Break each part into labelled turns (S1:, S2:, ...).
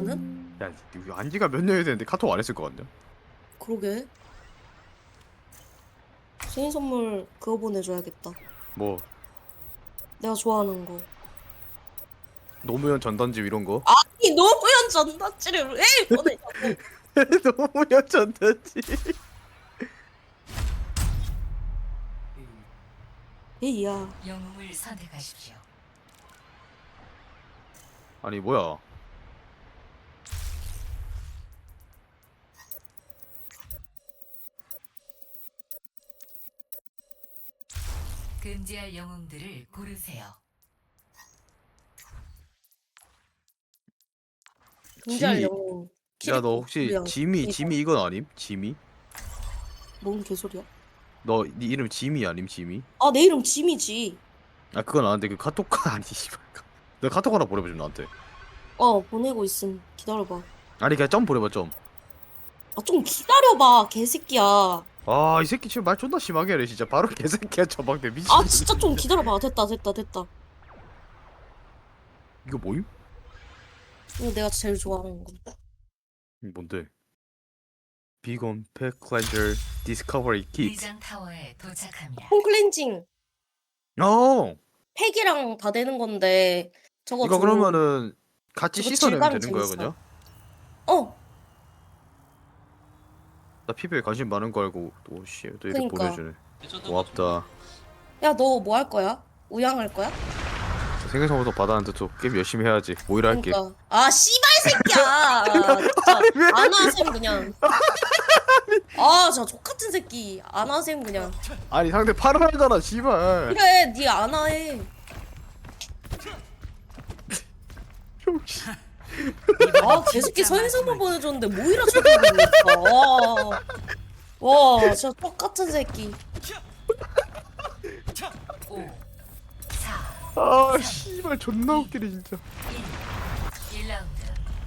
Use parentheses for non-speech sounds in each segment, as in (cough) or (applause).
S1: 나는?
S2: 야 이거 안지가 몇 년이 됐는데 카톡 안 했을 것 같냐?
S1: 그러게. 생일 선물 그거 보내줘야겠다.
S2: 뭐
S1: 내가 좋아하는 거.
S2: 노무현 전단지 이런 거?
S1: 이 노무현 전단지를 왜 보내냐고. (laughs)
S2: 노무현 전단지
S1: 에이야.
S3: 영웅을 선택하십시오.
S2: 아니 뭐야
S3: 금지할 영웅들을 고르세요.
S1: 금지할
S2: 지-
S1: 영웅.
S2: 야 너 혹시
S1: 키리코.
S2: 지미. 지미 이건 아님? 지미?
S1: 뭔 개소리야?
S2: 너 네 이름 지미 아님 지미?
S1: 아, 내 이름 짐이지.
S2: 아 그건 아는데 그 카톡가 아니 씨발 (laughs) 너 카톡 하나 보내봐 좀 나한테
S1: 어, 보내고 있음. 기다려봐.
S2: 아니 그냥 점 보내봐 점아이
S1: 아, 좀 기다려봐, 개새끼야.
S2: 아, 새끼 지금 말 존나 심하게 하네 진짜 바로 (laughs) 개새끼야 저방대 미친
S1: 아, 진짜 좀 기다려봐. 됐다, 됐다, 됐다.
S2: 이거 뭐임?
S1: 이거 내가 제일 좋아하는 거.
S2: 이거 뭔데? 비건 팩 클렌저 디스커버리 키트
S3: 리장 타워에 도착합니다.
S1: 홈 클렌징.
S2: 어
S1: 팩이랑 다 되는 건데, 저거
S2: 이거
S1: 좀-
S2: 그러면은 같이 씻어내면
S1: 질감
S2: 되는 거야
S1: 재밌어.
S2: 그냥?
S1: 어,
S2: 나 피부에 관심 많은 거 알고 또씨또 이렇게
S1: 그니까.
S2: 보내주네 고맙다
S1: 야, 너 뭐 할 거야? 우양할 거야?
S2: 생일선물도 받았는데 또 게임 열심히 해야지 모이라 할게
S1: 그러니까. 아, 씨발 새끼야. 진짜 (laughs) 안 하셈 그냥. (laughs) 아, 저 족같은 새끼. 안 하셈 그냥.
S2: 아니 상대 팔을 하잖아 씨발
S1: 그래, 니안 하해. (laughs) 아, 개새끼 선생만 보내줬는데 모이라 쳐다보고 있어. 와, 와, 진짜 똑같은 새끼.
S3: 5, 4,
S2: 아 씨발 존나 웃기네 진짜
S3: 1라운드.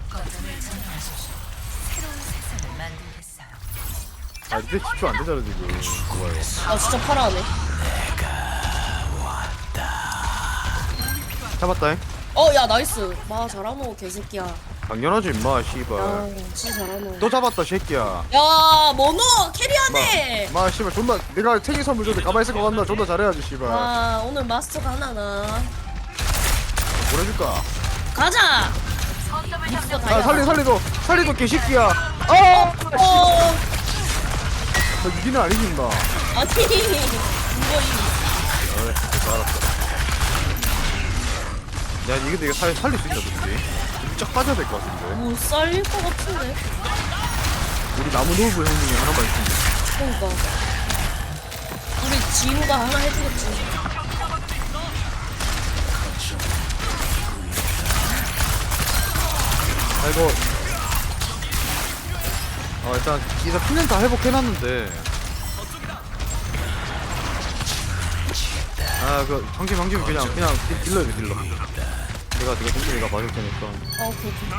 S3: 거점을 점령하십시오. 새로운 세상을 만들겠어요.
S2: 아 근데 집중 안 되잖아 지금 좋아요
S1: 아, 진짜 파라하네.
S2: 잡았다잉
S1: 어, 야, 나이스. 마, 잘하노, 개새끼야.
S2: 당연하지 임마
S1: 야,
S2: 씨발
S1: 진짜 잘하노.
S2: 또 잡았다 새끼야
S1: 야, 모노! 캐리하네!
S2: 마 씨발 존나 내가 생일 선물 줬는데 가만히 있을 것 같나 존나 잘해야지 씨발
S1: 아, 오늘 마스터가 하나나.
S2: 보내줄까
S1: 가자!
S2: 아. 살리 살리도 살리도 개새끼야 아!
S1: 어,
S2: 너 유기는 아니지 임마
S1: 아니, (laughs) 이거 이
S2: 알았어 야 이게 내가 살, 살릴 수 있나 보지 쫙 빠져야 될 것 같은데
S1: 못 살릴 것 같은데.
S2: 우리 나무 노브 형님이 하나만 있으면
S1: 그러니까. 우리 지우가 하나 해주겠지.
S2: 아이고 어 일단 일단 피는 다 회복해놨는데 아그 방금 방금 그냥 그냥 딜- 딜러야 돼 딜러 내가 내가 동준이가 맞을 테니까
S1: 아, 오케이, 오케이.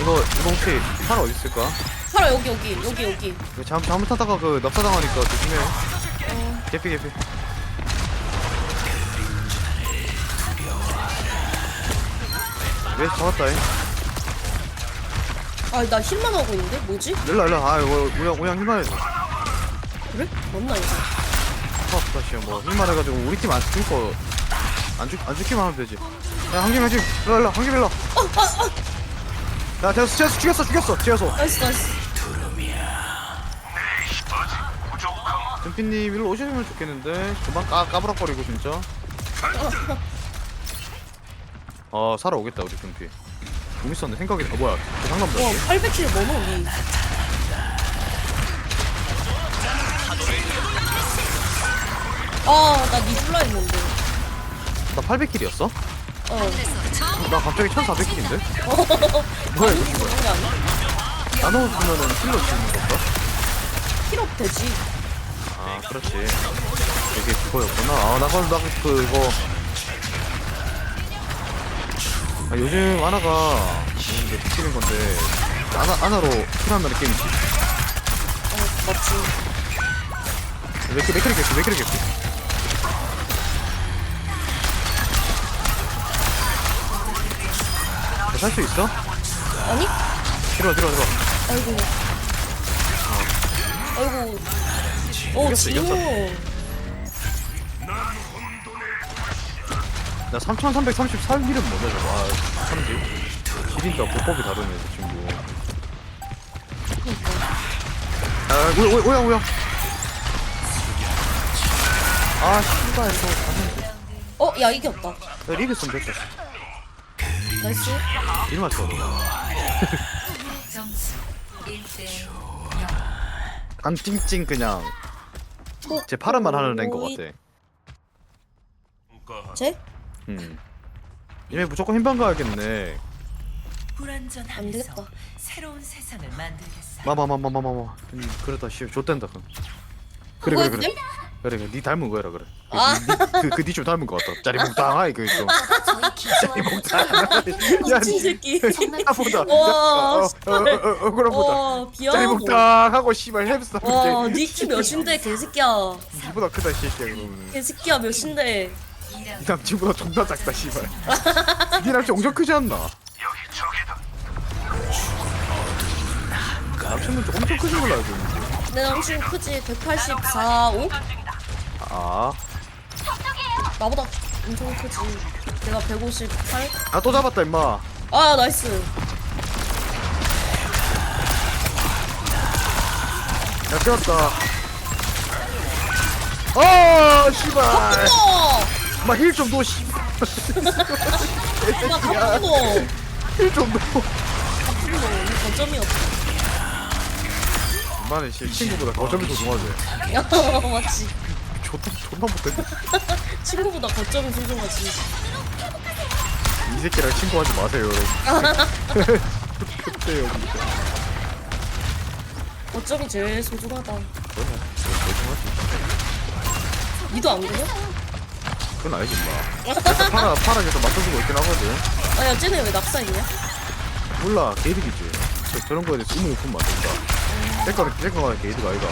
S2: 이거 이거 혹시 팔 어디 있을까?
S1: 파라, 여기, 여기, 여기, 여기.
S2: 이거 잘못 잘못하다가 그 납사당하니까 조심해
S1: 어,
S2: 개피 개피 왜 잡았다 잉
S1: 아, 나 힐만 하고 있는데? 뭐지?
S2: 일로 일로 아 이거 오양 오양 힐만 해줘
S1: 그래? 맞나, 이거?
S2: 아프다 씨뭐 힐만 해가지고 우리 팀안 죽을 거 안 죽, 안 죽기만 하면 되지. 야 한김 한김 일로 일로 한김 일로.
S1: 어, 아, 아!
S2: 야 됐어 됐어 죽였어 죽였어 죽였어
S1: 나이스, 나이스.
S2: 준피님 일로 오시면 좋겠는데. 금방 까, 까부락거리고 진짜. 아 살아오겠다 우리 준피. 공 있었네 생각이 아 뭐야 저 상남자
S1: 와, 800킬 뭐노, 니. 아, 나 니줄라 했는데.
S2: 나 800킬이었어?
S1: 어.
S2: 나 갑자기 1400킬인데? 뭐야 이거
S1: 그런 게 아니야?
S2: 나눠주면은 킬러 주는 건가?
S1: 힐업 되지.
S2: 아 그렇지 이게 그거였구나 아나 그럼 나 그거 아, 요즘 아나가 이게 비치는 건데 아나 아나로 킬하면 게임이지
S1: 어, 맞지.
S2: 맥크 맥크리 개피 맥크리 개피 살 수 있어?
S1: 아니?
S2: 들어 들어 들어
S1: 아이고. 아이고. 어,
S2: 이겼어,
S1: 진호.
S2: 나 3333일은 뭐냐 저거 아 30? 길인가 보법이 다르네 저 친구 아 뭐야 뭐야 뭐야 뭐야 아 씨발 이거 갔는데
S1: 어, 야, 이겼다.
S2: 야 리그 쓰면 됐다
S1: 나이스.
S2: 일 맞춰
S3: 점수 1대 0.
S2: 간 찡찡 그냥
S1: 어,
S2: 제 팔은만 하는 애인 것
S1: 오이-
S2: 같아
S1: 쟤?
S2: 음 얘네 무조건 힘방 가야겠네
S1: 안
S3: 불완전함에서
S1: 되겠다.
S3: 새로운 세상을 만들겠어.
S2: 마마마마마마마 음, 그러다 씨 좆된다 그럼 그래 그래 그래 그래 그래 니 닮은 거라 그래
S1: 아.
S2: 그그니좀 닮은 거 같다 짜리몽땅하이 그좀
S4: 저희 기수와
S2: 야,
S1: 미친 새끼.
S2: 보다.
S1: 와,
S2: 억울한 보다.
S1: 와, 비하고.
S2: 짜리몽땅 하고 씨발 햄스터.
S1: 와, 니키 몇인데, 개새끼야.
S2: 니보다 크다 이 새끼야 그러면.
S1: 개새끼야, 몇인데.
S2: 이 남친보다 존나 작다 씨발. 니 남친 엄청 크지 않나? 남친은 좀 엄청 크신 걸로 알고 있는데.
S1: 내 남친 크지? 184, 5?
S2: 아,
S1: 나보다 엄청 크지. 내가 158?
S2: 아 또 잡았다 임마.
S1: 아, 나이스.
S2: 야 뛰었다. 아, 씨발.
S1: 어!
S2: 마힐좀 넣어 씨발.
S1: 나 가뿐어.
S2: 힐좀 넣어.
S1: 가뿐어. 이 거점이 없어.
S2: 엄마는 씨 친구보다 거점이 소중하지.
S1: 야, (laughs) 맞지.
S2: 존나 존나 못됐네. (laughs)
S1: 친구보다 거점이 소중하지.
S2: 이 새끼랑 친구하지 마세요 여러분. (laughs) 그때요 진짜.
S1: 거점이 제일 소중하다. 니도 안 그래?
S2: 그건 아니지 마. 파라 파라 계속 맞춰주고 있긴 하거든.
S1: 아, 야, 쟤네 왜 낙사 있냐?
S2: 몰라 게이득이지. 저, 저런 거에 대해서 의문 높은 맞는다. 땡거는 땡거가 게이득 아이가.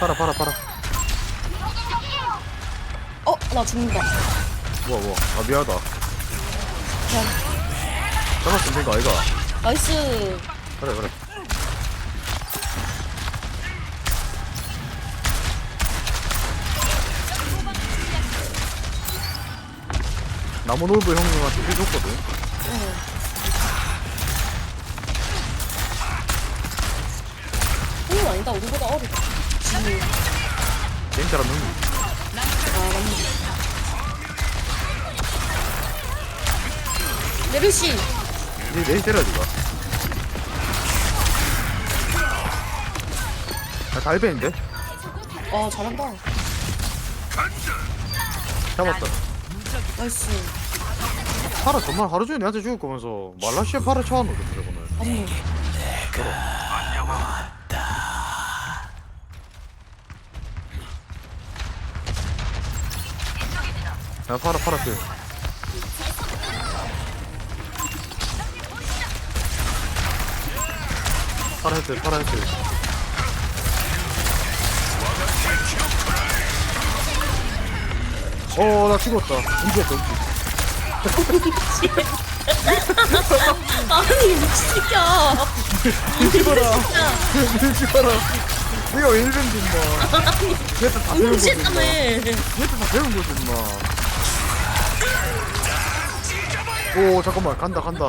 S2: 파라 파라 파라.
S1: 어, 나 죽는다.
S2: 뭐야 뭐야. 아 미안하다.
S1: 야,
S2: 잡았으면 된거 아이가.
S1: 나이스.
S2: 그래 그래. 나무놀부 형님한테 해줬거든.
S1: 응. 아니다. 우리보다 어리다. 아, 맞네. 메르시.
S2: 니 내일 때려야지 가. 아 달벤인데?
S1: 아, 잘한다.
S2: 잡았다.
S1: 나이스.
S2: 파라 정말 하루 종일 내한테 죽을 거면서 말라시아 파라 쳐왔노 저거는.
S1: 맞네.
S2: 야 파라 파라 그. 파라 했대 파라 했대. 어나 죽었다. 움직였다 움직.
S1: 아니. 야,
S2: 밀지 마라. 내가 왜 이런지 임마. 얘한테 다 배운 거지 임마.
S1: 미친다며.
S2: 얘한테 다 배운 거지 임마. 오 잠깐만 간다 간다.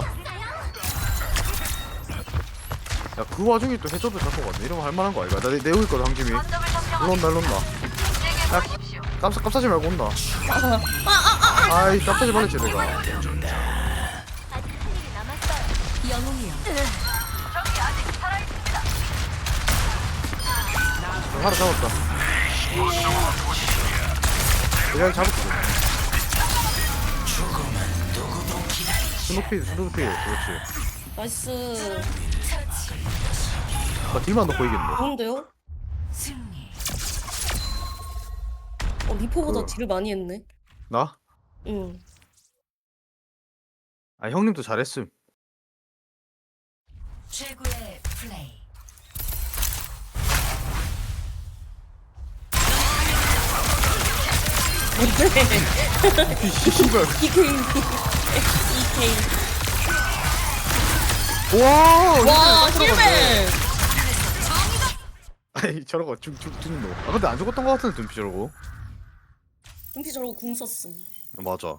S2: 야 그 와중에 또 해저드 잡고 갔네. 이러면 할만한 거 아이가? 나 내, 내고 있거든 온다 일로 온다. 야 깜짝 깜짝지 말고 온다. 아이 깜짝지 말랬지 내가.
S4: 영웅이요.
S2: 하나 잡았다. 내가 잡았지. 스노피 스노피 그렇지.
S1: 나이스.
S2: 나 딜만 넣고 이겼네.
S1: 좋은데요? 어, 리포보다
S2: 그-
S1: 딜을 많이 했네.
S2: 나?
S1: 응.
S2: 아 형님도 잘했음.
S3: 최고의 플레이.
S1: 뭔데? (laughs) 이게 오 케이. 와와 힐벨.
S2: 아니 저러고 죽죽 죽노 아 근데 안 죽었던 거 같은데 둠피 저러고
S1: dum피 저러고 궁 썼음.
S2: 맞아